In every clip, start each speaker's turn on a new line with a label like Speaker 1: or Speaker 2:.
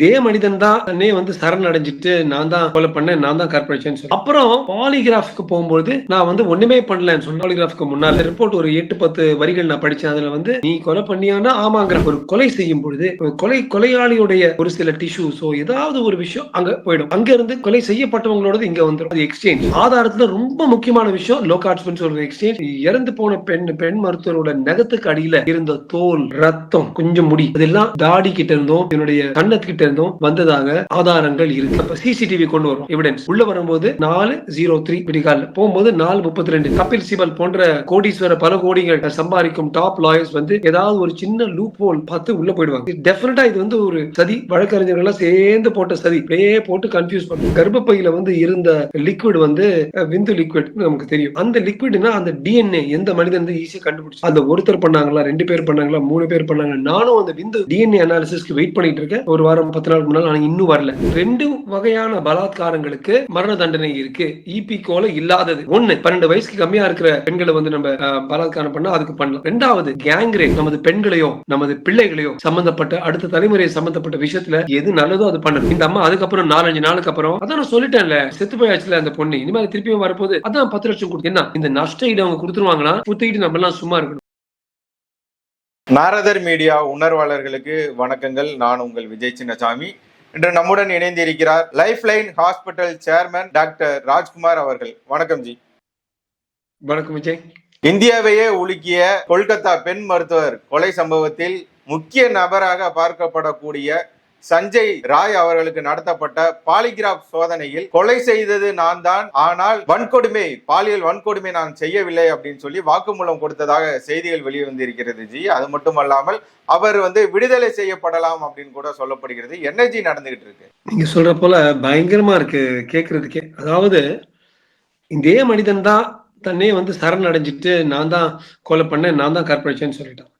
Speaker 1: இதே மனிதன் தான் தன்னே வந்து சரண் அடைஞ்சிட்டு நான் தான் கொலை பண்ணேன் நான் தான் கார்பரேஷன் அப்புறம் பாலிகிராஃப்க்கு போகும்போது நான் வந்து ஒண்ணுமே பண்ணலன்னு சொன்ன பாலிகிராஃப்க்கு முன்னால ரிப்போர்ட் ஒரு எட்டு பத்து வரிகள் நான் படிச்சேன் அதுல வந்து நீ கொலை பண்ணியானா ஆமாங்கிற ஒரு கொலை செய்யும் பொழுது கொலை கொலையாளியுடைய ஒரு சில டிஷ்யூஸோ ஏதாவது ஒரு விஷயம் அங்க போயிடும். அங்க இருந்து கொலை செய்யப்பட்டவங்களோட இங்க வந்துடும். அது எக்ஸ்சேஞ்ச் ஆதாரத்துல ரொம்ப முக்கியமான விஷயம் லோகாட்ஸ்மெண்ட் சொல்ற எக்ஸ்சேஞ்ச் இறந்து போன பெண் பெண் மருத்துவரோட நகத்துக்கு அடியில இருந்த தோல் ரத்தம் கொஞ்சம் முடி அதெல்லாம் தாடி கிட்ட இருந்தோம். என்னுடைய கண்ணத்துக்கிட்ட இருந்தும் வந்ததாக ஆதாரங்கள் இருக்கு. அப்ப சிசிடிவி கொண்டு வரும் எவிடன்ஸ் உள்ள வரும்போது நாலு ஜீரோ த்ரீ விடிகால் போகும்போது நாலு முப்பத்தி ரெண்டு கபில் சிபல் போன்ற கோடீஸ்வர பல கோடிகள் சம்பாதிக்கும் டாப் லாயர்ஸ் வந்து ஏதாவது ஒரு சின்ன லூப் ஹோல் பார்த்து உள்ள போயிடுவாங்க. டெஃபினட்டா இது வந்து ஒரு சதி. வழக்கறிஞர்கள் எல்லாம் சேர்ந்து போட்ட சதி. அப்படியே போட்டு கன்ஃபியூஸ் பண்ணும் கர்ப்பப்பையில வந்து இருந்த லிக்விட் வந்து விந்து லிக்விட் நமக்கு தெரியும். அந்த லிக்விட்னா அந்த டிஎன்ஏ எந்த மனிதன் வந்து ஈஸியா கண்டுபிடிச்சு அந்த ஒருத்தர் பண்ணாங்களா ரெண்டு பேர் பண்ணாங்களா மூணு பேர் பண்ணாங்க நானும் அந்த விந்து டிஎன்ஏ அனாலிசிஸ்க்கு வெயிட் பண்ணிட்டு இருக்கேன். ஒரு வாரம் பத்து நாள் முன்னாள் ஆனா இன்னும் வரல. ரெண்டு வகையான பலாத்காரங்களுக்கு மரண தண்டனை இருக்கு. இபி கோல இல்லாதது. ஒண்ணு பன்னெண்டு வயசுக்கு கம்மியா இருக்கிற பெண்களை வந்து நம்ம பலாத்காரம் பண்ணா அதுக்கு பண்ணலாம். ரெண்டாவது கேங் ரேப் நமது பெண்களையோ நமது பிள்ளைகளையோ சம்பந்தப்பட்ட அடுத்த தலைமுறையை சம்பந்தப்பட்ட விஷயத்துல எது நல்லதோ அது பண்ணணும். இந்த அம்மா அதுக்கப்புறம் நாலஞ்சு நாளுக்கு அப்புறம் அதான் நான் சொல்லிட்டேன்ல செத்து போயாச்சுல அந்த பொண்ணு. இனிமேல் திருப்பியும் வரப்போது அதான் பத்து லட்சம் கொடுத்து. என்ன? இந்த நஷ்ட ஈடு அவங்க கொடுத்துருவாங்களா? குத்திக்கிட்டு நம்ம எல்லாம் சும்மா இருக்கணும்.
Speaker 2: நாரதர் மீடியா உணர்வாளர்களுக்கு வணக்கங்கள். நான் உங்கள் விஜய் சின்னசாமி. இன்று நம்முடன் இணைந்திருக்கிறார் life line hospital chairman doctor Rajkumar அவர்கள். வணக்கம் ஜி.
Speaker 1: வணக்கம் விஜய்.
Speaker 2: இந்தியாவையே உலுக்கிய கொல்கத்தா பெண் மருத்துவர் கொலை சம்பவத்தில் முக்கிய நபராக பார்க்கப்படக்கூடிய சஞ்சய் ராய் அவர்களுக்கு நடத்தப்பட்ட பாலிகிராப் சோதனையில் கொலை செய்தது நான் தான். ஆனால் வன்கொடுமை பாலியல் வன்கொடுமை நான் செய்யவில்லை அப்படின்னு சொல்லி வாக்குமூலம் கொடுத்ததாக செய்திகள் வெளிவந்திருக்கிறது ஜி. அது மட்டுமல்லாமல் அவர் வந்து விடுதலை செய்யப்படலாம் அப்படின்னு கூட சொல்லப்படுகிறது. என்ன ஜி நடந்துகிட்டு இருக்கு?
Speaker 1: நீங்க சொல்ற போல பயங்கரமா இருக்கு கேக்குறதுக்கே. அதாவது இதே மனிதன் தான் தன்னே வந்து சரண் அடைஞ்சிட்டு நான் தான் கொலை பண்ணேன் நான் தான் கார்பரேஷன் சொல்லிட்டான்.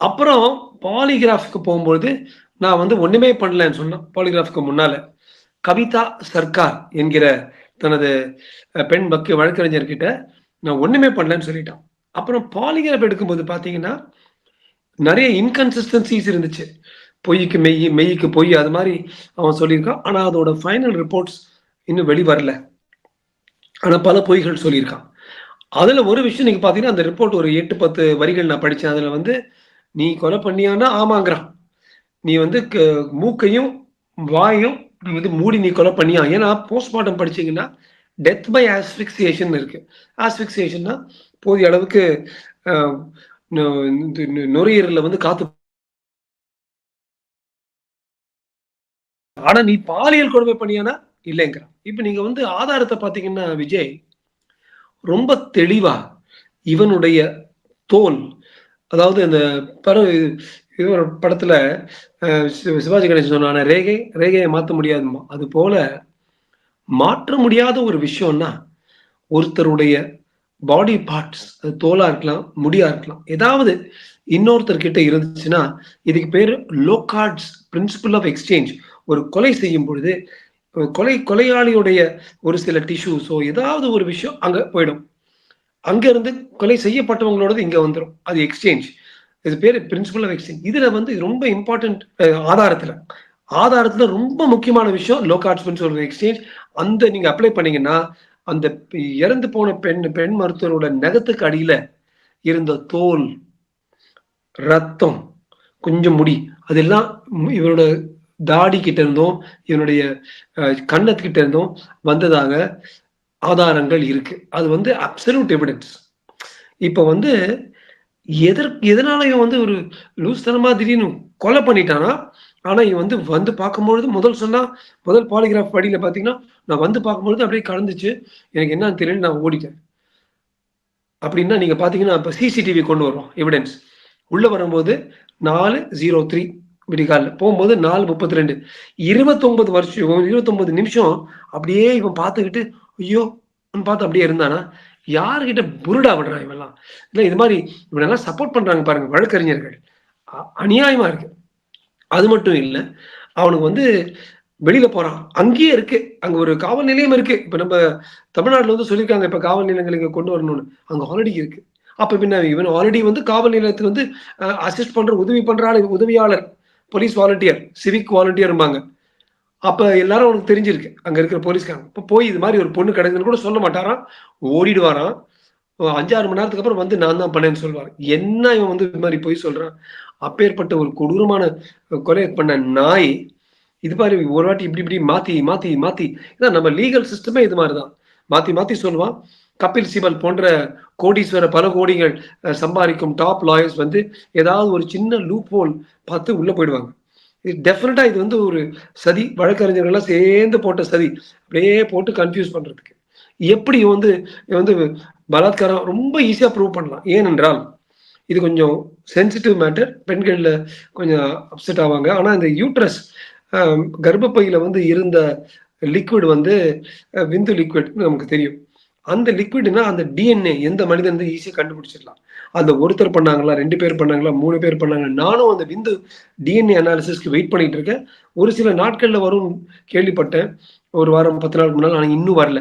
Speaker 1: அப்புறம் பாலிகிராஃப்க்கு போகும்போது நான் வந்து ஒண்ணுமே பண்ணலன்னு சொன்னேன் பாலிகிராஃப்க்கு முன்னால கவிதா சர்க்கார் என்கிற தனது பெண் பக்கு வழக்கறிஞர்கிட்ட நான் ஒண்ணுமே பண்ணலன்னு சொல்லிட்டான். அப்புறம் பாலிகிராஃப் எடுக்கும்போது பாத்தீங்கன்னா நிறைய இன்கன்சிஸ்டன்சிஸ் இருந்துச்சு. பொய்க்கு மெய் மெய்க்கு பொய் அது மாதிரி அவன் சொல்லியிருக்கான். ஆனா அதோட ஃபைனல் ரிப்போர்ட்ஸ் இன்னும் வெளி வரல ஆனா பல பொய்கள் சொல்லியிருக்கான். அதுல ஒரு விஷயம் நீங்க பாத்தீங்கன்னா அந்த ரிப்போர்ட் ஒரு எட்டு பத்து வரிகள் நான் படிச்சேன். அதுல வந்து நீ கொலை பண்ணியானா ஆமாங்கிறான். நீ வந்து க- மூக்கையும் வாயும் நீ வந்து மூடி நீ கொலை பண்ணியா? ஏன்னா போஸ்ட்மார்ட்டம் படிச்சீங்கன்னா டெத் பை ஆஸ்பிக்சியேஷன் இருக்கு. ஆஸ்பிக்சியேஷன்னா போதிய அளவுக்கு அஹ், நுரையீரல்ல வந்து காத்து ஆனா நீ பாலியல் கொடுமை பண்ணியானா? இல்லைங்கிறான் இப்ப நீங்க வந்து ஆதாரத்தை பாத்தீங்கன்னா விஜய் ரொம்ப தெளிவா இவனுடைய தோல் அதாவது இந்த இது ஒரு படத்துல சி- சிவாஜி கணேசன் சொன்னான ரேகை ரேகையை மாற்ற முடியாதுமா அது போல மாற்ற முடியாத ஒரு விஷயம்னா ஒருத்தருடைய பாடி பார்ட்ஸ் அது தோலா இருக்கலாம் முடியா இருக்கலாம். ஏதாவது இன்னொருத்தர் கிட்ட இருந்துச்சுன்னா இதுக்கு பேரு லோகார்ட்ஸ் பிரின்சிபல் ஆஃப் எக்ஸ்சேஞ்ச் ஒரு கொலை செய்யும் பொழுது கொலை கொலையாளியுடைய ஒரு சில டிஷ்யூஸோ ஏதாவது ஒரு விஷயம் அங்க போயிடும். அங்க இருந்து கொலை செய்யப்பட்டவங்களோடது இங்க வந்துடும் அது எக்ஸ்சேஞ்ச் இது பேர் பிரின்சிபல் ஆஃப் எக்ஸ்சேஞ்ச் இதுல வந்து ரொம்ப இம்பார்ட்டன்ட் ஆதாரத்துல. ஆதாரத்துல ரொம்ப முக்கியமான விஷயம் லோகார்ட்ஸ் சொல்ற எக்ஸ்சேஞ்ச் அந்த நீங்க அப்ளை பண்ணீங்கன்னா அந்த இறந்து போன பெண் பெண் மருத்துவரோட நகத்துக்கு அடியில இருந்த தோல் ரத்தம் கொஞ்சம் முடி அதெல்லாம் இவரோட தாடி கிட்ட இருந்தும் இவனுடைய கண்ணத்துக்கிட்ட இருந்தும் வந்ததாக ஆதாரங்கள் இருக்கு. அது வந்து அப்சல்யூட் எவிடன்ஸ் இப்போ வந்து எதற்கு எதனால இவன் வந்து ஒரு லூஸ்தனமா திடீர்னு கொலை பண்ணிட்டானா? ஆனா இவன் வந்து வந்து பார்க்கும்பொழுது முதல் சொன்னா முதல் பாலிகிராஃப் படியில பாத்தீங்கன்னா நான் வந்து பார்க்கும்பொழுது அப்படியே கலந்துச்சு. எனக்கு என்னன்னு தெரியல நான் ஓடிட்டேன். அப்படின்னா நீங்க பாத்தீங்கன்னா இப்ப சிசிடிவி கொண்டு வரோம் எவிடன்ஸ் உள்ள வரும்போது நாலு ஜீரோ த்ரீ விடிகால போகும்போது நாலு முப்பத்தி ரெண்டு இருபத்தொன்பது வருஷம் இருபத்தொன்பது நிமிஷம் அப்படியே இவன் பார்த்துக்கிட்டு ஐயோ பார்த்து அப்படியே இருந்தானா? யார்கிட்ட புருடா விடுறான் இவெல்லாம்? இல்ல இது மாதிரி இவனெல்லாம் சப்போர்ட் பண்றாங்க பாருங்க வழக்கறிஞர்கள். அநியாயமா இருக்கு. அது மட்டும் இல்ல அவனுக்கு வந்து வெளியில போறான். அங்கேயே இருக்கு. அங்க ஒரு காவல் நிலையம் இருக்கு. இப்ப நம்ம தமிழ்நாட்டுல வந்து சொல்லியிருக்காங்க இப்ப காவல் நிலையங்களுக்கு கொண்டு வரணும்னு. அங்க ஆல்ரெடி இருக்கு. அப்ப பின்ன இவன் ஆல்ரெடி வந்து காவல் நிலையத்துக்கு வந்து அசிஸ்ட் பண்ற உதவி பண்ற ஆளு உதவியாளர் போலீஸ் வாலண்டியர் சிவிக் வாலண்டியர்பாங்க அப்ப எல்லாரும் அவனுக்கு தெரிஞ்சிருக்கு. அங்க இருக்கிற போலீஸ்காரங்க இப்ப போய் இது மாதிரி ஒரு பொண்ணு கிடக்குன்னு கூட சொல்ல மாட்டாராம். ஓடிடுவாராம். அஞ்சாறு மணி நேரத்துக்கு அப்புறம் வந்து நான் தான் பண்ணேன்னு சொல்வார். என்ன இவன் வந்து இது மாதிரி போய் சொல்றான்? அப்பேற்பட்ட ஒரு கொடூரமான கொலை பண்ண நாய் இது மாதிரி ஒரு வாட்டி இப்படி இப்படி மாத்தி மாத்தி மாத்தி. இதான் நம்ம லீகல் சிஸ்டமே இது மாதிரிதான். மாத்தி மாத்தி சொல்லுவான். கபில் சிபல் போன்ற கோடீஸ்வர பல கோடிகள் சம்பாதிக்கும் டாப் லாயர்ஸ் வந்து ஏதாவது ஒரு சின்ன லூப் ஹோல் பார்த்து உள்ள போயிடுவாங்க. டெஃபினட்டா இது வந்து ஒரு சதி வழக்கறிஞர்கள்லாம் சேர்ந்து போட்ட சதி. அப்படியே போட்டு கன்ஃபியூஸ் பண்றதுக்கு. எப்படி வந்து வந்து பலாத்காரம் ரொம்ப ஈஸியா ப்ரூவ் பண்ணலாம். ஏனென்றால் இது கொஞ்சம் சென்சிட்டிவ் மேட்டர் பெண்கள்ல கொஞ்சம் அப்செட் ஆவாங்க. ஆனா இந்த யூட்ரஸ் கர்ப்பப்பையில வந்து இருந்த லிக்விட் வந்து விந்து லிக்விட் நமக்கு தெரியும். அந்த லிக்விட்னா அந்த டிஎன்ஏ எந்த மனிதன் வந்து ஈஸியாக கண்டுபிடிச்சிடலாம். அந்த ஒருத்தர் பண்ணாங்களா ரெண்டு பேர் பண்ணாங்களா மூணு பேர் பண்ணாங்க நானும் அந்த விந்து டிஎன்ஏ அனாலிசிஸ்க்கு வெயிட் பண்ணிட்டு இருக்கேன். ஒரு சில நாட்கள்ல வரும் கேள்விப்பட்டேன். ஒரு வாரம் பத்து நாளுக்கு முன்னால் ஆனால் இன்னும் வரல.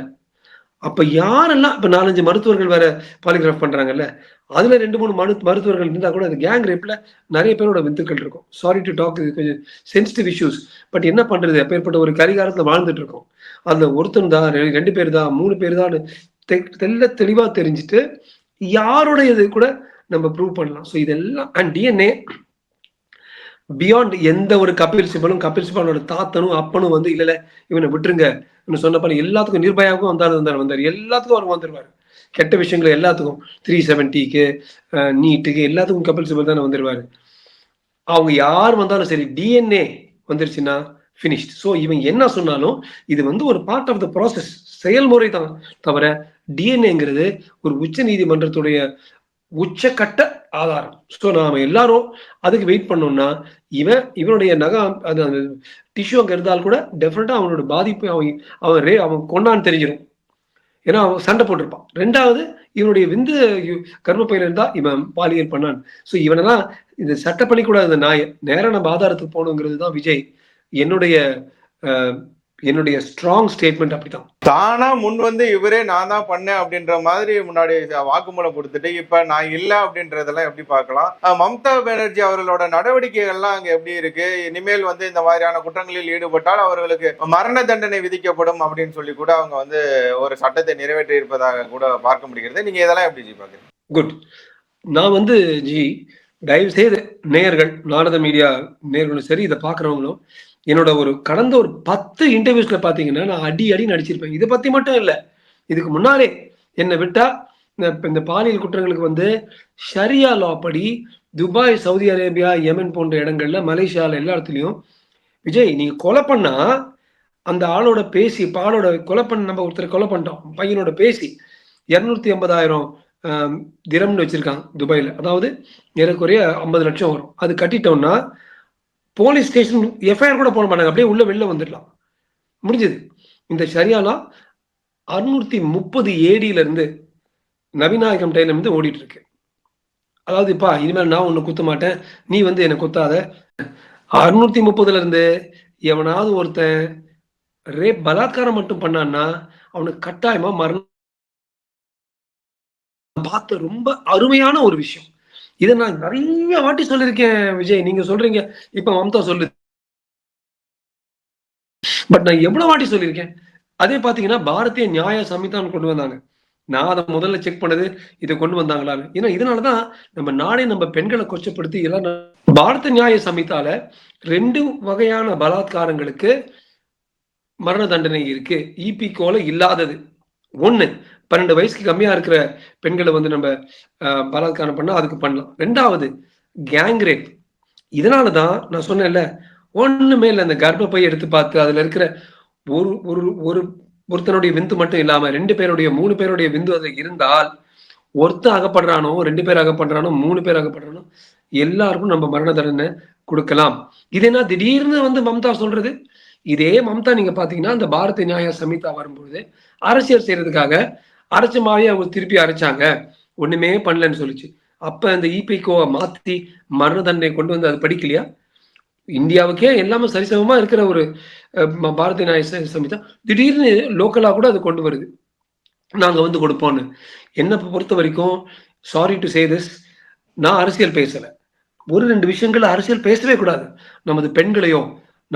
Speaker 1: அப்ப யாரெல்லாம் இப்ப நாலஞ்சு மருத்துவர்கள் வேற பாலிகிராஃப் பண்றாங்கல்ல அதுல ரெண்டு மூணு மரு மருத்துவர்கள் இருந்தா கூட அந்த கேங் ரேப்ல நிறைய பேரோட வித்துக்கள் இருக்கும். சாரி டு டாக் இது கொஞ்சம் சென்சிட்டிவ் இஷ்யூஸ் பட் என்ன பண்றது? அப்பேற்பட்ட ஒரு கரிகாரத்துல வாழ்ந்துட்டு இருக்கோம். அந்த ஒருத்தன் தான் ரெண்டு பேர் தான் மூணு பேர் தான் தெல்ல தெளிவா தெரிஞ்சுட்டு யாருடையது கூட நம்ம ப்ரூவ் பண்ணலாம். ஸோ இதெல்லாம் அண்ட் டிஎன்ஏ பியாண்ட் எந்த ஒரு கபில் சிபலும் கபில் சிபலோட தாத்தனும் அப்பனும் வந்து இல்ல இவனை விட்டுருங்க இவனை சொன்ன எல்லாத்துக்கும் நிர்பயாவுக்கும் வந்தாரு வந்தார் வந்தார். எல்லாத்துக்கும் அவர் வந்துருவாரு. கெட்ட விஷயங்கள் எல்லாத்துக்கும் த்ரீ செவன்ட்டிக்கு நீட்டுக்கு எல்லாத்துக்கும் கபில் சிபல் தானே வந்துருவாரு. அவங்க யார் வந்தாலும் சரி டிஎன்ஏ வந்துருச்சுன்னா ஃபினிஷ்ட் ஸோ இவன் என்ன சொன்னாலும் இது வந்து ஒரு பார்ட் ஆஃப் த ப்ராசஸ் செயல்முறை தான் தவிர டிஎன்ஏங்கிறது ஒரு உச்ச நீதிமன்றத்துடைய உச்சக்கட்ட ஆதாரம். ஸோ நாம எல்லாரும் அதுக்கு வெயிட் பண்ணோம்னா இவன் இவனுடைய நகை அது அந்த டிஷ்யூ அங்கே இருந்தால் கூட டெஃபினட்டா அவனோட பாதிப்பு அவன் அவன் ரே அவன் கொண்டான்னு தெரிஞ்சிடும் ஏன்னா அவன் சண்டை போட்டிருப்பான். ரெண்டாவது இவனுடைய விந்து யு- இருந்தால் இருந்தா இவன் பாலியல் பண்ணான். ஸோ இவனெல்லாம் இந்த சட்டப்படி கூடாது இந்த நாயை நேரா நம்ம ஆதாரத்துக்கு போகணுங்கிறது தான் விஜய். என்னுடைய என்னுடைய ஸ்ட்ராங் ஸ்டேட்மெண்ட் அப்படிதான்.
Speaker 2: தானா முன் வந்து இவரே நான் தான் பண்ணேன் அப்படின்ற மாதிரி முன்னாடி வாக்குமூலம் கொடுத்துட்டு இப்ப நான் இல்ல அப்படின்றதெல்லாம் எப்படி பார்க்கலாம்? மம்தா பானர்ஜி அவர்களோட நடவடிக்கைகள்லாம் அங்க எப்படி இருக்கு? இனிமேல் வந்து இந்த மாதிரியான குற்றங்களில் ஈடுபட்டால் அவர்களுக்கு மரண தண்டனை விதிக்கப்படும் அப்படின்னு சொல்லி கூட அவங்க வந்து ஒரு சட்டத்தை நிறைவேற்றி இருப்பதாக கூட பார்க்க முடிகிறது. நீங்க இதெல்லாம் எப்படி ஜி பாக்குறீங்க
Speaker 1: குட் நான் வந்து ஜி தயவு செய்து நேயர்கள் நாரத மீடியா நேயர்களும் சரி இதை பார்க்குறவங்களும் என்னோட ஒரு கடந்த ஒரு பத்து இன்டர்வியூஸ்ல பாத்தீங்கன்னா நான் அடி அடி நடிச்சிருப்பேன். இதை பத்தி மட்டும் இல்லை. இதுக்கு முன்னாலே என்னை விட்டா இந்த இந்த பாலியல் குற்றங்களுக்கு வந்து ஷரியா லா படி துபாய் சவுதி அரேபியா யெமன் போன்ற இடங்கள்ல மலேசியால எல்லா இடத்துலையும் விஜய் நீங்க கொலை பண்ணா அந்த ஆளோட பேசி இப்போ ஆளோட கொலை பண்ண நம்ம ஒருத்தர் கொலை பண்ணிட்டோம். பையனோட பேசி இரநூத்தி ஐம்பதாயிரம் திரம்னு வச்சிருக்காங்க துபாயில். அதாவது ஏறக்குறைய ஐம்பது லட்சம் வரும். அது கட்டிட்டோம்னா போலீஸ் ஸ்டேஷன் எஃப்ஐஆர் கூட போட மாட்டாங்க அப்படியே உள்ள வெளில வந்துடலாம். முடிஞ்சது. இந்த சரியாலாம் அறுநூத்தி முப்பது ஏடியில இருந்து நவீநாயகம் டைல இருந்து ஓடிட்டு இருக்கு அதாவது இப்பா இனிமேல் நான் உன்னை குத்த மாட்டேன். நீ வந்து என்னை குத்தாத. அறுநூத்தி முப்பதுல இருந்து எவனாவது ஒருத்தன் ரேப் பலாத்காரம் மட்டும் பண்ணான்னா அவனுக்கு கட்டாயமா மரணம். பார்த்த ரொம்ப அருமையான ஒரு விஷயம். இதை நான் நிறைய வாட்டி சொல்லியிருக்கேன் விஜய். நீங்க சொல்றீங்க இப்ப மம்தா சொல்லு. பட் நான் எவ்வளவு வாட்டி சொல்லியிருக்கேன். அதே பாத்தீங்கன்னா பாரதிய நியாய சமிதான் கொண்டு வந்தாங்க. நான் அதை முதல்ல செக் பண்ணது இதை கொண்டு வந்தாங்களான்னு. ஏன்னா இதனாலதான் நம்ம நாடே நம்ம பெண்களை கொச்சப்படுத்தி எல்லாம் பாரத நியாய சமிதால ரெண்டு வகையான பலாத்காரங்களுக்கு மரண தண்டனை இருக்கு. இபி கோல இல்லாதது. ஒண்ணு பன்னெண்டு வயசுக்கு கம்மியா இருக்கிற பெண்களை வந்து நம்ம பலாத்காரம் பண்ணா அதுக்கு பண்ணலாம். ரெண்டாவது கேங் ரேப் இதனாலதான் நான் சொன்னேன்ல ஒண்ணுமே இல்லை இந்த கர்ப்பப்பை எடுத்து பார்த்து அதுல இருக்கிற ஒரு ஒரு ஒரு ஒருத்தனுடைய விந்து மட்டும் இல்லாம ரெண்டு பேருடைய மூணு பேருடைய விந்து அது இருந்தால் ஒருத்தன் அகப்படுறானோ ரெண்டு பேர் அகப்படுறானோ மூணு பேர் அகப்படுறானோ எல்லாருக்கும் நம்ம மரண தண்டனை கொடுக்கலாம். இது என்ன திடீர்னு வந்து மம்தா சொல்றது? இதே மம்தா நீங்க பாத்தீங்கன்னா அந்த பாரத நியாய சமிதா வரும்பொழுது அரசியல் செய்யறதுக்காக அரைச்ச மாவே அவங்க திருப்பி அரைச்சாங்க. ஒண்ணுமே பண்ணலன்னு சொல்லிச்சு. அப்ப அந்த இபிகோவை மாத்தி மரண தண்டனை கொண்டு வந்து அது படிக்கலையா? இந்தியாவுக்கே எல்லாமே சரிசமமா இருக்கிற ஒரு பாரதிய நாய சமிதா திடீர்னு லோக்கலா கூட அது கொண்டு வருது. நாங்க வந்து கொடுப்போம்னு. என்னை பொறுத்த வரைக்கும் சாரி டு சே திஸ் நான் அரசியல் பேசல. ஒரு ரெண்டு விஷயங்கள் அரசியல் பேசவே கூடாது. நமது பெண்களையோ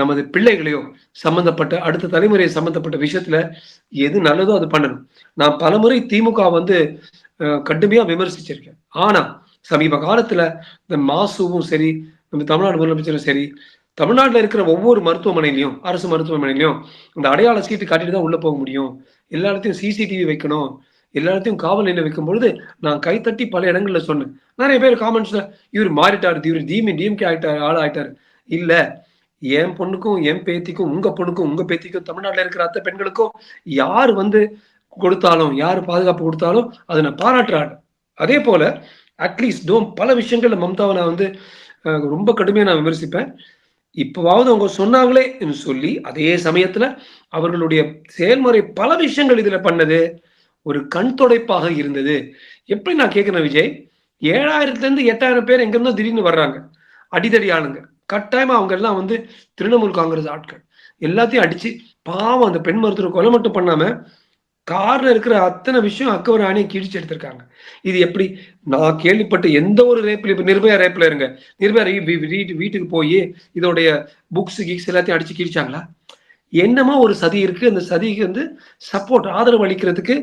Speaker 1: நமது பிள்ளைகளையோ சம்பந்தப்பட்ட அடுத்த தலைமுறை சம்பந்தப்பட்ட விஷயத்துல எது நல்லதோ அது பண்ணணும். நான் பலமுறை திமுக வந்து கடுமையா விமர்சிச்சிருக்கேன். ஆனா சமீப காலத்துல இந்த மாசுவும் சரி நம்ம தமிழ்நாடு முதலமைச்சரும் சரி தமிழ்நாட்டில் இருக்கிற ஒவ்வொரு மருத்துவமனையிலையும் அரசு மருத்துவமனையிலையும் இந்த அடையாள சீட்டு காட்டிட்டு தான் உள்ள போக முடியும். எல்லா இடத்தையும் சிசிடிவி வைக்கணும். எல்லா இடத்தையும் காவல் நிலையம் வைக்கும் பொழுது நான் கைத்தட்டி பல இடங்கள்ல சொன்னேன். நிறைய பேர் காமெண்ட்ஸ்ல இவர் மாறிட்டார் இவர் டிமி டிஎம்கே ஆகிட்டார் ஆள் ஆயிட்டார். இல்லை என் பொண்ணுக்கும் என் பேத்திக்கும் உங்க பொண்ணுக்கும் உங்க பேத்திக்கும் தமிழ்நாட்டில் இருக்கிற அத்தை பெண்களுக்கும் யார் வந்து கொடுத்தாலும் யார் பாதுகாப்பு கொடுத்தாலும் அதை நான் பாராட்டுறாங்க அதே போல அட்லீஸ்ட் டோம் பல விஷயங்கள்ல மம்தாவை நான் வந்து ரொம்ப கடுமையா நான் விமர்சிப்பேன். இப்பவாவது அவங்க சொன்னாங்களே என்று சொல்லி அதே சமயத்துல அவர்களுடைய செயல்முறை பல விஷயங்கள் இதுல பண்ணது. ஒரு கண் தொடைப்பாக இருந்தது. எப்படி நான் கேட்கிறேன் விஜய்? ஏழாயிரத்துல இருந்து எட்டாயிரம் பேர் எங்க இருந்தோ திடீர்னு வர்றாங்க. அடிதடி ஆளுங்க. கட்டாயமா அவங்க எல்லாம் வந்து திரிணாமுல் காங்கிரஸ் ஆட்கள். எல்லாத்தையும் அடிச்சு பாவம் அந்த பெண் மருத்துவர் கொலை மட்டும் பண்ணாம கார்ல இருக்கிற அத்தனை விஷயம் அக்கவர் ஆணையை கிழிச்சு எடுத்திருக்காங்க. இது எப்படி? நான் கேள்விப்பட்ட எந்த ஒரு ரேப்ல இப்போ நிர்பயா ரேப்ல இருங்க. நிர்பயா வீட்டு வீட்டுக்கு போய் இதோடைய புக்ஸ் கிக்ஸ் எல்லாத்தையும் அடிச்சு கிழிச்சாங்களா? என்னமோ ஒரு சதி இருக்கு? அந்த சதிக்கு வந்து சப்போர்ட் ஆதரவு அளிக்கிறதுக்கு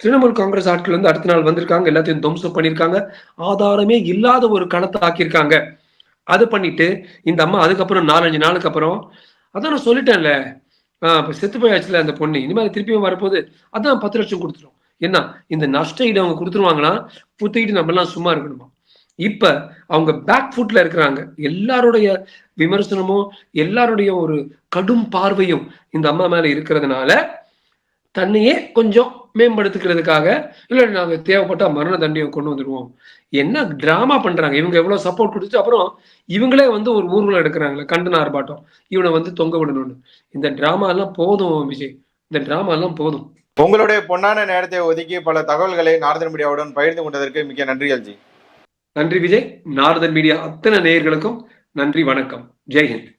Speaker 1: திரிணாமுல் காங்கிரஸ் ஆட்கள் வந்து அடுத்த நாள் வந்திருக்காங்க. எல்லாத்தையும் துவம்சம் பண்ணியிருக்காங்க. ஆதாரமே இல்லாத ஒரு கணத்தை ஆக்கியிருக்காங்க. அது பண்ணிட்டு இந்த அம்மா அதுக்கப்புறம் நாலஞ்சு நாளுக்கு அப்புறம் அதான் நான் சொல்லிட்டேன்ல இப்போ செத்து போயாச்சுல அந்த பொண்ணு இனிமேல் திருப்பியும் வரப்போது அதான் பத்து லட்சம் கொடுத்துரும் என்ன இந்த நஷ்ட ஈடு அவங்க கொடுத்துருவாங்களா புத்திக்கிட்டு நம்மலாம் சும்மா இருக்கணுமா? இப்ப அவங்க பேக் ஃபுட்ல இருக்கிறாங்க. எல்லாருடைய விமர்சனமும் எல்லாருடைய ஒரு கடும் பார்வையும் இந்த அம்மா மேல இருக்கிறதுனால தன்னையே கொஞ்சம் மேம்படுத்திக்கிறதுக்காக இல்ல நாங்க தேவைப்பட்டா மரண தண்டனையை கொண்டு வந்துடுவோம். என்ன டிராமா பண்றாங்க? இவங்க எவ்வளவு சப்போர்ட் கொடுத்து அப்புறம் இவங்களே வந்து ஒரு ஊர்வலம் எடுக்கிறாங்களே கண்டன ஆர்ப்பாட்டம். இவனை வந்து தொங்க விடணும்னு. இந்த டிராமா எல்லாம் போதும் விஜய் இந்த டிராமா எல்லாம் போதும்.
Speaker 2: உங்களுடைய பொன்னான நேரத்தை ஒதுக்கி பல தகவல்களை நார்தன் மீடியாவுடன் பகிர்ந்து கொண்டதற்கு மிக்க நன்றிகள் ஜி
Speaker 1: நன்றி விஜய். நாரதன் மீடியா அத்தனை நேயர்களுக்கும் நன்றி வணக்கம். ஜெய்ஹிந்த்